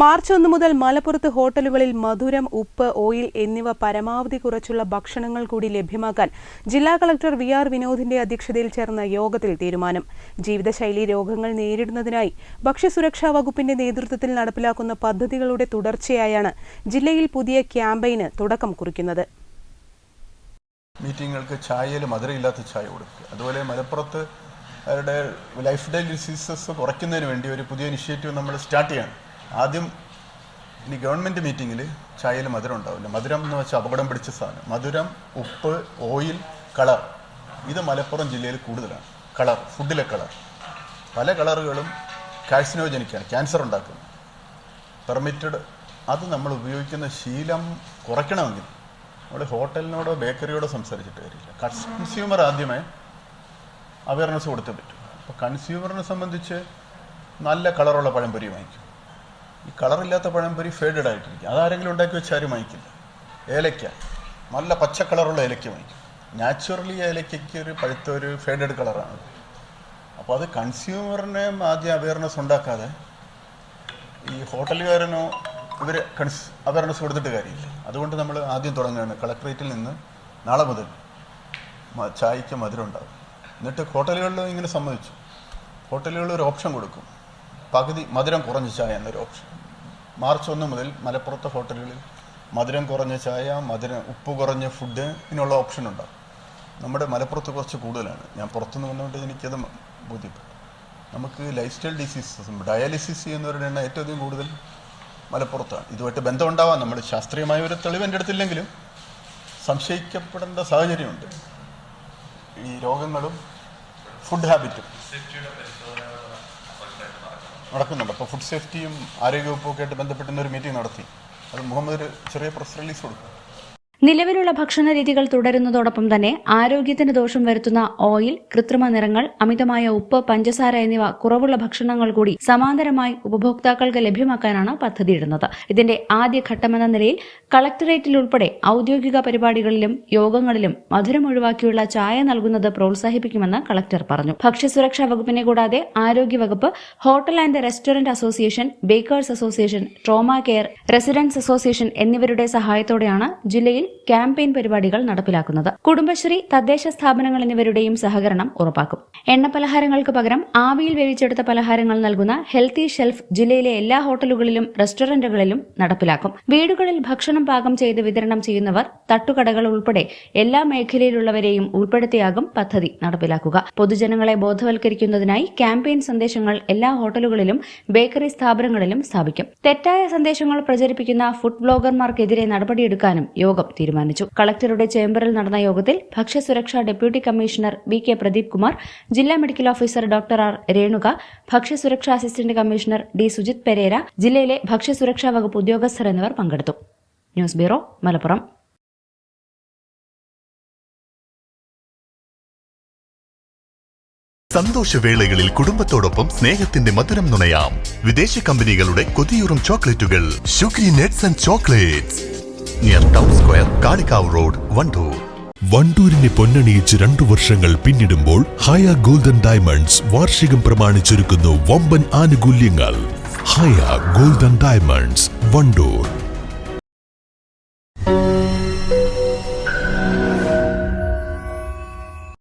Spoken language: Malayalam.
March ഒന്ന് മുതൽ മലപ്പുറത്ത് ഹോട്ടലുകളിൽ മധുരം ഉപ്പ് ഓയിൽ എന്നിവ പരമാവധി കുറച്ചുള്ള ഭക്ഷണങ്ങൾ കൂടി ലഭ്യമാക്കാൻ ജില്ലാ കളക്ടർ വി ആർ വിനോദിന്റെ അധ്യക്ഷതയിൽ ചേർന്ന യോഗത്തിൽ തീരുമാനം. ജീവിതശൈലി രോഗങ്ങൾ നേരിടുന്നതിനായി ഭക്ഷ്യസുരക്ഷാ വകുപ്പിന്റെ നേതൃത്വത്തിൽ നടപ്പിലാക്കുന്ന പദ്ധതികളുടെ തുടർച്ചയായാണ് ജില്ലയിൽ പുതിയ ക്യാമ്പയിന് തുടക്കം കുറിക്കുന്നത്. മീറ്റിങ്ങുകൾക്ക് ചായയിൽ മധുരമില്ലാത്ത ചായ കൊടുക്കുക. അതുപോലെ മലപ്പുറത്ത് അവരുടെ ലൈഫ് സ്റ്റൈൽ ഡിസീസസ് കുറയ്ക്കുന്നതിന് വേണ്ടി ഒരു പുതിയ ഇനിഷ്യേറ്റീവ് നമ്മൾ സ്റ്റാർട്ട് ചെയ്യണം. ആദ്യം ഇനി ഗവൺമെന്റ് മീറ്റിങ്ങിൽ ചായയിൽ മധുരം ഉണ്ടാവില്ല. മധുരം എന്ന് വെച്ചാൽ അപകടം പിടിച്ച സാധനം. മധുരം ഉപ്പ് ഓയിൽ കളർ. ഇത് മലപ്പുറം ജില്ലയിൽ കൂടുതലാണ്. കളർ ഫുഡിലെ കളർ. പല കളറുകളും കാഴ്സിനോജനിക്കാണ്. ക്യാൻസർ ഉണ്ടാക്കുന്നു. പെർമിറ്റഡ്. അത് നമ്മൾ ഉപയോഗിക്കുന്ന ശീലം കുറയ്ക്കണമെങ്കിൽ നമ്മൾ ഹോട്ടലിനോടോ ബേക്കറിയോടോ സംസാരിച്ചിട്ട് കാര്യമില്ല. കൺസ്യൂമർ ആദ്യമേ അവയർനെസ് കൊടുത്തേ പറ്റും. അപ്പോൾ കൺസ്യൂമറിനെ സംബന്ധിച്ച് നല്ല കളറുള്ള പഴംപൊരി വാങ്ങിക്കും. ഈ കളറില്ലാത്ത പഴംപൊരി ഫേഡഡ് ആയിട്ടിരിക്കും. അതാരെങ്കിലും ഉണ്ടാക്കി വെച്ച് ആരും വാങ്ങിക്കില്ല. ഏലയ്ക്ക നല്ല പച്ച കളറുള്ള ഏലയ്ക്ക വാങ്ങിക്കും. നാച്ചുറലി ഏലയ്ക്കയ്ക്ക് ഒരു പഴുത്ത ഒരു ഫേഡഡ് കളറാണ് അപ്പോൾ അത് കൺസ്യൂമറിനെ ആദ്യം അവയർനെസ് ഉണ്ടാക്കാതെ ഈ ഹോട്ടലുകാരനോ ഇവർ കൺസ് അവയർനെസ് കൊടുത്തിട്ട് കാര്യമില്ല. അതുകൊണ്ട് നമ്മൾ ആദ്യം തുടങ്ങുകയാണ്. കളക്ട്രേറ്റിൽ നിന്ന് നാളെ മുതൽ ചായയ്ക്ക് മധുരം ഉണ്ടാകും എന്നിട്ട് ഹോട്ടലുകളിലും ഇങ്ങനെ സമ്മതിച്ചു. ഹോട്ടലുകളിൽ ഒരു ഓപ്ഷൻ കൊടുക്കും. പകുതി മധുരം കുറഞ്ഞ ചായ എന്നൊരു ഓപ്ഷൻ. മാർച്ച് ഒന്ന് മുതൽ മലപ്പുറത്തെ ഹോട്ടലുകളിൽ മധുരം കുറഞ്ഞ ചായ മധുരം ഉപ്പ് കുറഞ്ഞ ഫുഡ് ഇതിനുള്ള ഓപ്ഷൻ ഉണ്ടാകും നമ്മുടെ മലപ്പുറത്ത് കുറച്ച് കൂടുതലാണ്. ഞാൻ പുറത്തുനിന്ന് വന്നുകൊണ്ട് എനിക്കത് ബോധ്യപ്പെട്ടു. നമുക്ക് ലൈഫ് സ്റ്റൈൽ ഡിസീസസും ഡയാലിസിസ് ചെയ്യുന്നവരുടെ എണ്ണം ഏറ്റവും അധികം കൂടുതൽ മലപ്പുറത്താണ്. ഇതുമായിട്ട് ബന്ധമുണ്ടാവാം. നമ്മൾ ശാസ്ത്രീയമായ ഒരു തെളിവ് എന്റെ അടുത്തില്ലെങ്കിലും സംശയിക്കപ്പെടേണ്ട സാഹചര്യമുണ്ട്. ഈ രോഗങ്ങളും ഫുഡ് ഹാബിറ്റും നടക്കുന്നുണ്ട്. അപ്പോൾ ഫുഡ് സേഫ്റ്റിയും ആരോഗ്യവകുപ്പും ഒക്കെ ആയിട്ട് ബന്ധപ്പെട്ടുന്ന ഒരു മീറ്റിംഗ് നടത്തി. അത് മുഹമ്മദ് ഒരു ചെറിയ പ്രസ് റിലീസ് കൊടുക്കും നിലവിലുള്ള ഭക്ഷണ രീതികൾ തുടരുന്നതോടൊപ്പം തന്നെ ആരോഗ്യത്തിന് ദോഷം വരുത്തുന്ന ഓയിൽ കൃത്രിമ നിറങ്ങൾ അമിതമായ ഉപ്പ് പഞ്ചസാര എന്നിവ കുറവുള്ള ഭക്ഷണങ്ങൾ കൂടി സമാന്തരമായി ഉപഭോക്താക്കൾക്ക് ലഭ്യമാക്കാനാണ് പദ്ധതിയിടുന്നത്. ഇതിന്റെ ആദ്യഘട്ടമെന്ന നിലയിൽ കളക്ടറേറ്റിൽ ഉൾപ്പെടെ ഔദ്യോഗിക പരിപാടികളിലും യോഗങ്ങളിലും മധുരം ഒഴിവാക്കിയുള്ള ചായ നൽകുന്നത് പ്രോത്സാഹിപ്പിക്കുമെന്ന് കളക്ടർ പറഞ്ഞു. ഭക്ഷ്യസുരക്ഷാ വകുപ്പിനെ കൂടാതെ ആരോഗ്യ വകുപ്പ് hotel and restaurant association bakers association trauma care residents association എന്നിവരുടെ സഹായത്തോടെയാണ് ജില്ലയിൽ ക്യാമ്പയിൻ പരിപാടികൾ നടപ്പിലാക്കുന്നത്. കുടുംബശ്രീ തദ്ദേശ സ്ഥാപനങ്ങൾ എന്നിവരുടെയും സഹകരണം ഉറപ്പാക്കും. എണ്ണപ്പലഹാരങ്ങൾക്ക് പകരം ആവിയിൽ വേവിച്ചെടുത്ത പലഹാരങ്ങൾ നൽകുന്ന ഹെൽത്തി ഷെൽഫ് ജില്ലയിലെ എല്ലാ ഹോട്ടലുകളിലും റെസ്റ്റോറന്റുകളിലും നടപ്പിലാക്കും. വീടുകളിൽ ഭക്ഷണം പാകം ചെയ്ത് വിതരണം ചെയ്യുന്നവർ തട്ടുകടകൾ ഉൾപ്പെടെ എല്ലാ മേഖലയിലുള്ളവരെയും ഉൾപ്പെടുത്തിയാകും പദ്ധതി നടപ്പിലാക്കുക. പൊതുജനങ്ങളെ ബോധവൽക്കരിക്കുന്നതിനായി ക്യാമ്പയിൻ സന്ദേശങ്ങൾ എല്ലാ ഹോട്ടലുകളിലും ബേക്കറി സ്ഥാപനങ്ങളിലും സ്ഥാപിക്കും. തെറ്റായ സന്ദേശങ്ങൾ പ്രചരിപ്പിക്കുന്ന ഫുഡ് ബ്ലോഗർമാർക്കെതിരെ നടപടിയെടുക്കാനും യോഗം തീരുമാനിച്ചു. കളക്ടറുടെ ചേംബറിൽ നടന്ന യോഗത്തിൽ ഭക്ഷ്യസുരക്ഷാ deputy commissioner V K Pradeep Kumar ജില്ലാ medical officer doctor R Renuka ഭക്ഷ്യസുരക്ഷാ assistant commissioner D Sujith Perera ജില്ലയിലെ ഭക്ഷ്യസുരക്ഷാ വകുപ്പ് ഉദ്യോഗസ്ഥർ എന്നിവർ പങ്കെടുത്തു. News bureau Malappuram. സന്തോഷവേളകളിൽ കുടുംബത്തോടൊപ്പം സ്നേഹത്തിന്റെ മധുരം നുണയാം. വിദേശ കമ്പനികളുടെ കൊതിയൂറും ചോക്ലേറ്റുകൾ. Sugary nuts and chocolates. Near town square Kalikavu road Wandoor വണ്ടൂരിനെ പൊന്നണിയിച്ച് രണ്ടു വർഷങ്ങൾ പിന്നിടുമ്പോൾ ഹയ ഗോൾഡൻ ഡയമണ്ട്സ് വാർഷികം പ്രമാണിച്ചൊരുക്കുന്നു വമ്പൻ ആനുകൂല്യങ്ങൾ. Haya golden diamonds Wandoor.